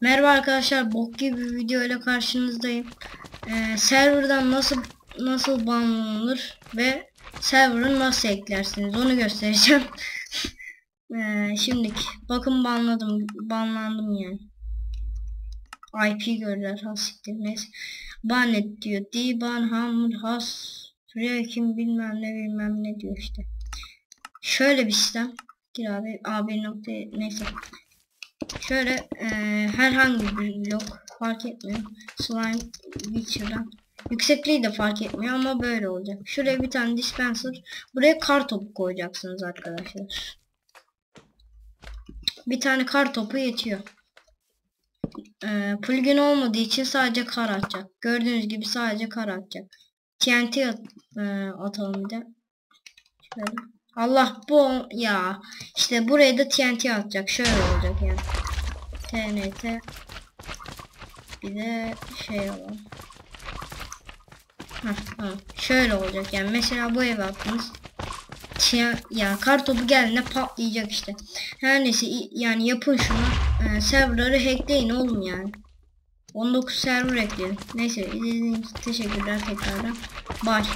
Merhaba arkadaşlar, bok gibi bir video ile karşınızdayım. Ee, serverdan nasıl nasıl banlanılır ve server'ı nasıl eklersiniz onu göstereceğim. ee, şimdiki bakın banladım, banlandım yani. IP gördüler hasiktir neyse. Ban et diyor. Diban hamur has kim bilmem ne bilmem ne diyor işte. Şöyle bir sistem. Gir abi. Abi nokta neyse. Şöyle e, herhangi bir blok fark etmiyor. Slime Witcher'dan. Yüksekliği de fark etmiyor ama böyle olacak. Şuraya bir tane dispenser. Buraya kar topu koyacaksınız arkadaşlar. Bir tane kar topu yetiyor. E, plugin olmadığı için sadece kar atacak. Gördüğünüz gibi sadece kar atacak. TNT at, e, atalım bir de. Şöyle. Allah bu ya. İşte buraya da TNT atacak. Şöyle olacak yani. TNT bir de şey alalım. Heh, tamam. Şöyle olacak yani. Mesela bu eve attınız. Ya, ya kartopu geldiğinde patlayacak işte. Her neyse yani yapın şunu. Ee, serverları hackleyin oğlum yani. 19 server ekledim. Neyse izlediğiniz için teşekkürler tekrardan. Bye.